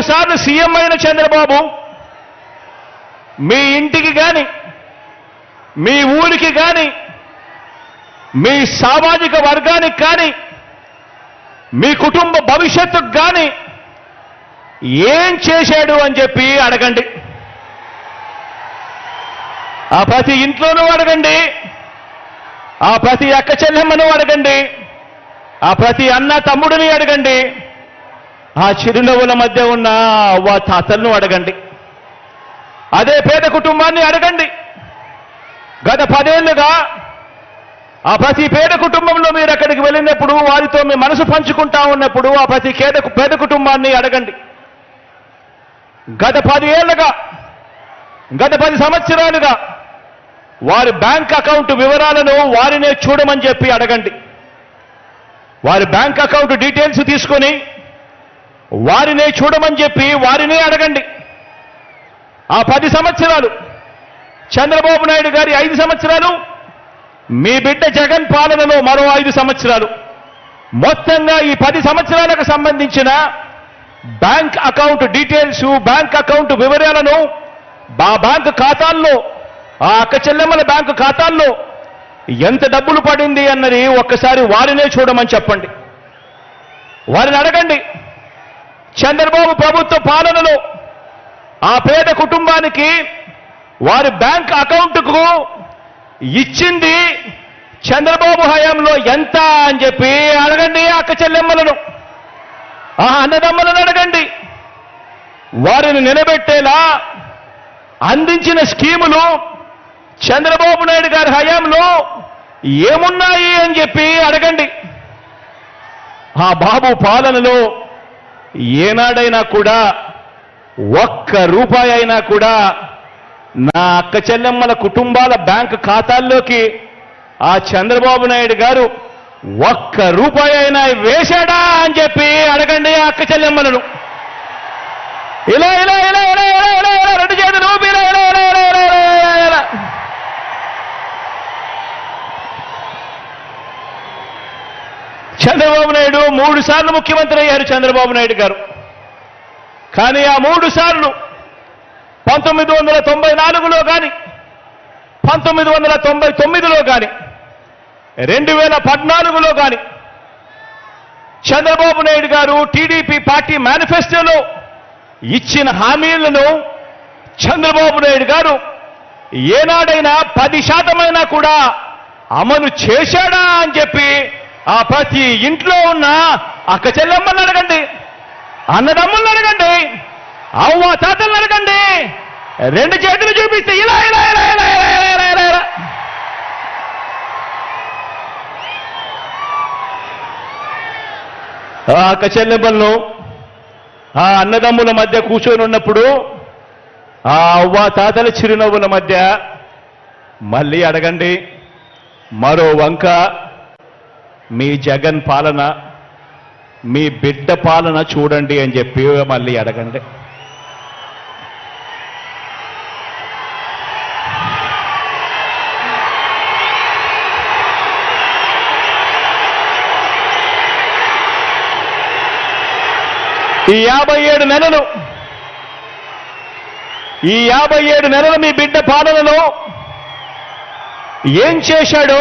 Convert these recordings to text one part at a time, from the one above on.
మూడు సార్లు సీఎం అయిన చంద్రబాబు మీ ఇంటికి కానీ మీ ఊరికి కానీ మీ సామాజిక వర్గానికి కానీ మీ కుటుంబ భవిష్యత్తుకు కానీ ఏం చేశాడు అని చెప్పి అడగండి. ఆ ప్రతి ఇంట్లోనూ అడగండి. ఆ ప్రతి అక్క చెల్లెమ్మను అడగండి. ఆ ప్రతి అన్న తమ్ముడిని అడగండి. ఆ చిరునవ్వుల మధ్య ఉన్న అవ్వ తాతలను అడగండి. అదే పేద కుటుంబాన్ని అడగండి. గత పదేళ్ళుగా ఆ ప్రతి పేద కుటుంబంలో మీరు అక్కడికి వెళ్ళినప్పుడు వారితో మీ మనసు పంచుకుంటా ఉన్నప్పుడు ఆ ప్రతి పేద పేద కుటుంబాన్ని అడగండి. గత పది ఏళ్ళుగా గత పది సంవత్సరాలుగా వారి బ్యాంక్ అకౌంట్ వివరాలను వారినే చూడమని చెప్పి అడగండి. వారి బ్యాంక్ అకౌంట్ డీటెయిల్స్ తీసుకొని వారినే చూడమని చెప్పి వారినే అడగండి. ఆ పది సంవత్సరాలు చంద్రబాబు నాయుడు గారి ఐదు సంవత్సరాలు మీ బిడ్డ జగన్ పాలనలో మరో ఐదు సంవత్సరాలు. మొత్తంగా ఈ పది సంవత్సరాలకు సంబంధించిన bank account details bank account వివరాలను ఆ బ్యాంక్ ఖాతాల్లో ఆ అక్క చెల్లెమ్మల బ్యాంకు ఖాతాల్లో ఎంత డబ్బులు పడింది అన్నది ఒక్కసారి వారినే చూడమని చెప్పండి. వారిని అడగండి. చంద్రబాబు ప్రభుత్వ పాలనలో ఆ పేద కుటుంబానికి వారి బ్యాంక్ అకౌంట్కు ఇచ్చింది చంద్రబాబు హయాంలో ఎంత అని చెప్పి అడగండి అక్క చెల్లెమ్మలను. ఆ అన్నదమ్మలను అడగండి. వారిని నిలబెట్టేలా అందించిన స్కీములు చంద్రబాబు నాయుడు గారి హయాంలో ఏమున్నాయి అని చెప్పి అడగండి. ఆ బాబు పాలనలో ఏనాడైనా కూడా ఒక్క రూపాయి అయినా కూడా నా అక్క చెల్లెమ్మల కుటుంబాల బ్యాంక్ ఖాతాల్లోకి ఆ చంద్రబాబు నాయుడు గారు ఒక్క రూపాయి అయినా వేశాడా అని చెప్పి అడగండి ఆ అక్క చెల్లెమ్మలను. ఇలా ఇలా ఇలా ఇలా ఇలా ఇలా ఇలా చంద్రబాబు నాయుడు మూడు సార్లు ముఖ్యమంత్రి అయ్యారు చంద్రబాబు నాయుడు గారు. కానీ ఆ మూడు సార్లు పంతొమ్మిది వందల తొంభై నాలుగులో కానీ పంతొమ్మిది వందల తొంభై తొమ్మిదిలో కానీ రెండు వేల పద్నాలుగులో కానీ చంద్రబాబు నాయుడు గారు టీడీపీ పార్టీ మేనిఫెస్టోలో ఇచ్చిన హామీలను చంద్రబాబు నాయుడు గారు ఏనాడైనా పది శాతమైనా కూడా అమలు చేశాడా అని చెప్పి ఆ ప్రతి ఇంట్లో ఉన్న అక్క చెల్లెమ్మని అడగండి అన్నదమ్ములను అడగండి అవ్వ తాతలను అడగండి రెండు చేతులు చూపిస్తే ఇలా ఇలా ఇలా ఇలా ఇలా ఇలా ఇలా ఇలా ఇలా. ఆ అక్క చెల్లెమ్మలను ఆ అన్నదమ్ముల మధ్య కూర్చొని ఉన్నప్పుడు ఆ అవ్వ తాతల చిరునవ్వుల మధ్య మళ్ళీ అడగండి మరో వంక మీ జగన్ పాలన మీ బిడ్డ పాలన చూడండి అని చెప్పి మళ్ళీ అడగండి. ఈ యాభై ఏడు నెలలు ఈ యాభై ఏడు నెలలు మీ బిడ్డ పాలనలో ఏం చేశాడో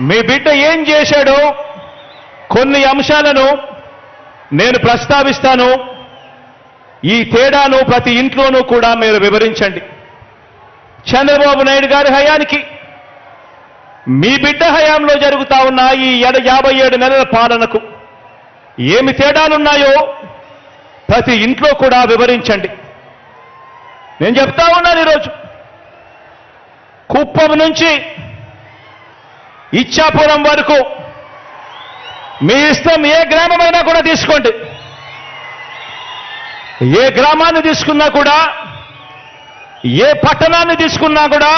మీ బిడ్డ ఏం చేశాడో కొన్ని అంశాలను నేను ప్రస్తావిస్తాను. ఈ తేడాను ప్రతి ఇంట్లోనూ కూడా మీరు వివరించండి. చంద్రబాబు నాయుడు గారి హయానికి మీ బిడ్డ హయాంలో జరుగుతా ఉన్న ఈ ఎడ- యాభై ఏడు నెలల పాలనకు ఏమి తేడాలున్నాయో ప్రతి ఇంట్లో కూడా వివరించండి. నేను చెప్తా ఉన్నాను ఈరోజు. కుప్పం నుంచి ఇచ్చాపురం వరకు. మీ ఇష్టం ఏ గ్రామమైనా కూడా తీసుకోండి. ఏ గ్రామాన్ని తీసుకున్నా కూడా ఏ పట్టణాన్ని తీసుకున్నా కూడా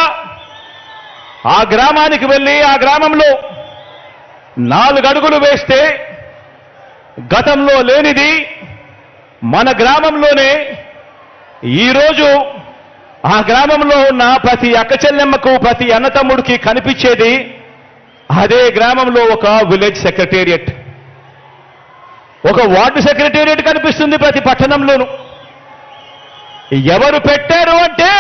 ఆ గ్రామానికి వెళ్ళి ఆ గ్రామంలో నాలుగు అడుగులు వేస్తే గతంలో లేనిది మన గ్రామంలోనే ఈరోజు ఆ గ్రామంలో ఉన్న ప్రతి అక్క చెల్లెమ్మకు ప్రతి అన్నతమ్ముడికి కనిపించేది అదే గ్రామంలో ఒక విలేజ్ సెక్రటేరియట్. ఒక వార్డు సెక్రటేరియట్ కనిపిస్తుంది ప్రతి పట్టణంలోనూ. ఎవరు పెట్టారు అంటే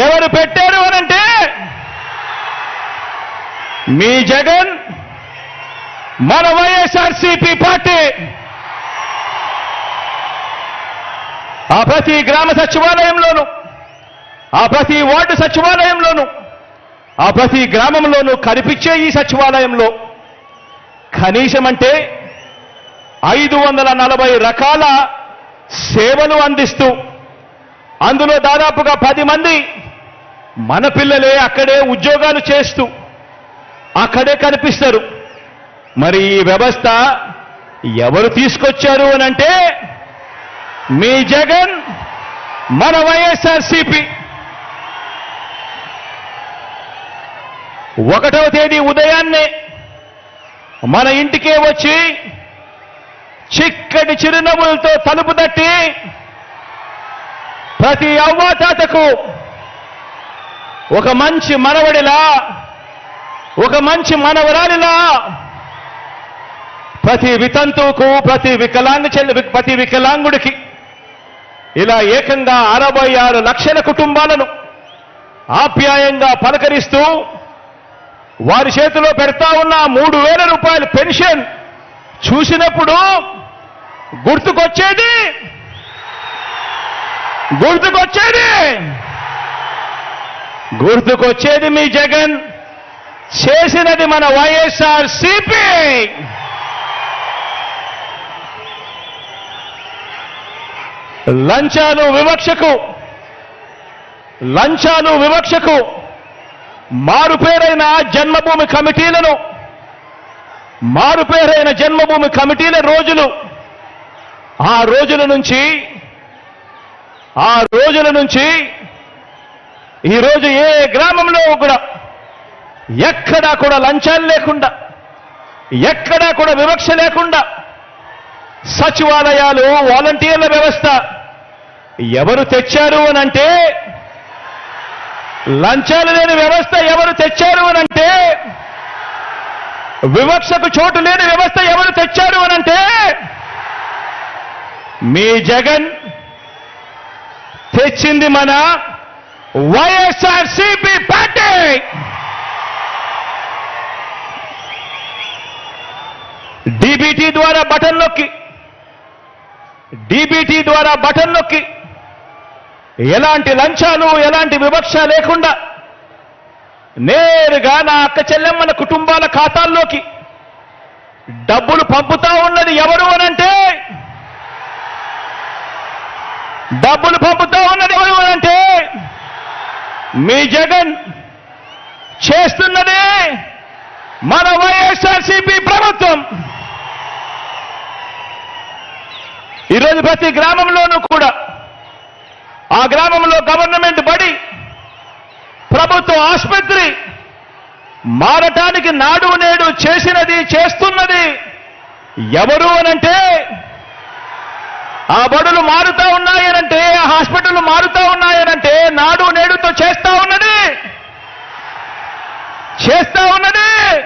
ఎవరు పెట్టారు అనంటే మీ జగన్ మన వైఎస్ఆర్సీపీ పార్టీ. ఆ ప్రతి గ్రామ సచివాలయంలోనూ ఆ ప్రతి వార్డు సచివాలయంలోనూ ఆ ప్రతి గ్రామంలోనూ కనిపించే ఈ సచివాలయంలో కనీసం అంటే ఐదు వందల నలభై రకాల సేవలు అందిస్తూ అందులో దాదాపుగా పది మంది మన పిల్లలే అక్కడే ఉద్యోగాలు చేస్తూ అక్కడే కనిపిస్తారు. మరి ఈ వ్యవస్థ ఎవరు తీసుకొచ్చారు అని అంటే మీ జగన్ మన వైఎస్ఆర్సీపీ. ఒకటవ తేదీ ఉదయాన్నే మన ఇంటికే వచ్చి చిక్కటి చిరునవ్వులతో తలుపు తట్టి ప్రతి అవ్వాతాతకు ఒక మంచి మనవడిలా ఒక మంచి మనవరాలిలా ప్రతి వితంతువుకు ప్రతి వికలాంగ చెల్లి ప్రతి వికలాంగుడికి ఇలా ఏకంగా అరవై ఆరు లక్షల కుటుంబాలను ఆప్యాయంగా పలకరిస్తూ వారి చేతిలో పెడతా ఉన్న మూడు వేల రూపాయల పెన్షన్ చూసినప్పుడు గుర్తుకొచ్చేది? గుర్తుకొచ్చేది? గుర్తుకొచ్చేది మీ జగన్ చేసినది మన వైఎస్ఆర్ సిపి లంచాలు వివక్షకు లంచాలు వివక్షకు మారుపేరైన జన్మభూమి కమిటీలను మారుపేరైన జన్మభూమి కమిటీల రోజులు ఆ రోజుల నుంచి ఆ రోజుల నుంచి ఈరోజు ఏ గ్రామంలో కూడా ఎక్కడా కూడా లంచాలు లేకుండా ఎక్కడా కూడా వివక్ష లేకుండా సచివాలయాలు వాలంటీర్ల వ్యవస్థ ఎవరు తెచ్చారు అనంటే లంచాలు లేని వ్యవస్థ ఎవరు తెచ్చారు అనంటే వివక్షకు చోటు లేని వ్యవస్థ ఎవరు తెచ్చారు అనంటే మీ జగన్ తెచ్చింది మన వైఎస్ఆర్ సిపి పార్టీ. డీబీటీ ద్వారా బటన్ నొక్కి డీబీటీ ద్వారా బటన్ నొక్కి. ఎలాంటి లంచాలు ఎలాంటి వివక్ష లేకుండా నేరుగా నా అక్క చెల్లెమ్మల కుటుంబాల ఖాతాల్లోకి డబ్బులు పంపుతా ఉన్నది ఎవరు అనంటే డబ్బులు పంపుతా ఉన్నది ఎవరు అనంటే మీ జగన్ చేస్తున్నది మన వైఎస్ఆర్సీపీ ప్రభుత్వం. ఈరోజు ప్రతి గ్రామంలోనూ కూడా ఆ గ్రామంలో గవర్నమెంట్ బడి ప్రభుత్వ ఆసుపత్రి మారటానికి నాడు నేడు చేసినది చేస్తున్నది ఎవరు అనంటే ఆ బడులు మారుతా ఉన్నాయనంటే ఆ హాస్పిటల్ మారుతా ఉన్నాయనంటే నాడు నేడుతో చేస్తా ఉన్నది. చేస్తా ఉన్నది.